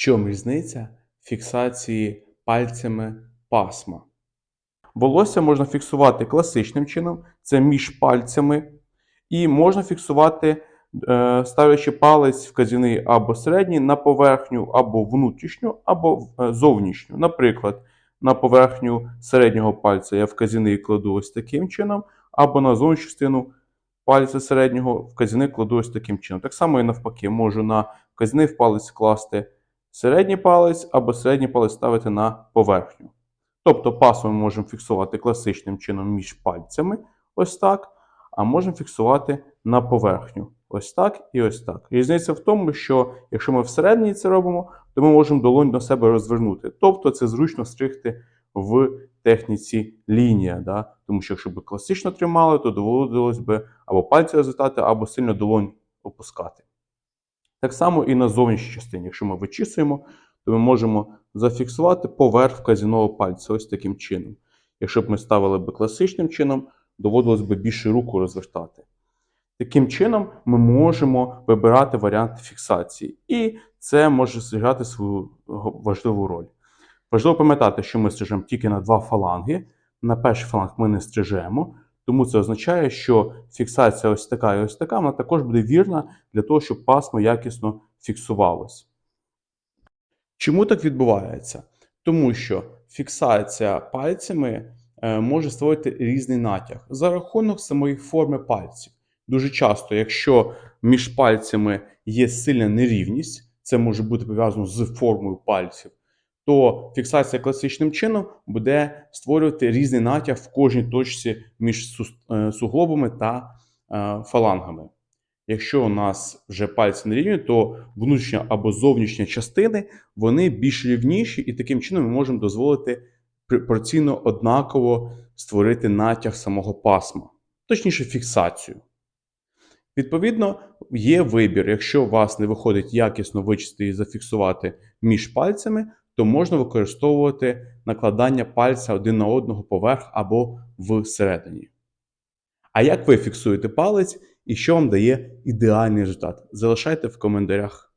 чому різниця фіксації пальцями пасма? Волосся можна фіксувати класичним чином, це між пальцями, і можна фіксувати, е, ставлячи палець вказівний або середній на поверхню, або внутрішню, або е, зовнішню. Наприклад, на поверхню середнього пальця я вказівний кладу ось таким чином, або на зовнішню частину пальця середнього вказівний кладу ось таким чином. Так само і навпаки, можу на вказівний палець класти середній палець, або середній палець ставити на поверхню. Тобто пасмо ми можемо фіксувати класичним чином між пальцями, ось так, а можемо фіксувати на поверхню. Ось так і ось так. Різниця в тому, що якщо ми всередині це робимо, то ми можемо долонь до себе розвернути. Тобто це зручно стригти в техніці лінія. Да? Тому що якщо б класично тримали, то доводилось би або пальці розвертати, або сильно долонь опускати. Так само і на зовнішній частині. Якщо ми вичісуємо, то ми можемо зафіксувати поверх вказівного пальця ось таким чином. Якщо б ми ставили б класичним чином, доводилось би більше руку розвертати. Таким чином, ми можемо вибирати варіанти фіксації, і це може зіграти свою важливу роль. Важливо пам'ятати, що ми стрижемо тільки на два фаланги. На перший фаланг ми не стрижемо, тому це означає, що фіксація ось така і ось така, вона також буде вірна для того, щоб пасмо якісно фіксувалось. Чому так відбувається? Тому що фіксація пальцями е, може створити різний натяг за рахунок самої форми пальців. Дуже часто, якщо між пальцями є сильна нерівність, це може бути пов'язано з формою пальців, то фіксація класичним чином буде створювати різний натяг в кожній точці між е, суглобами та е, фалангами. Якщо у нас вже пальці не рівні, то внутрішня або зовнішня частини вони більш рівніші, і таким чином ми можемо дозволити пропорційно однаково створити натяг самого пасма, точніше, фіксацію. Відповідно, є вибір. Якщо у вас не виходить якісно вичистити і зафіксувати між пальцями, то можна використовувати накладання пальця один на одного поверх або всередині. А як ви фіксуєте палець і що вам дає ідеальний результат? Залишайте в коментарях.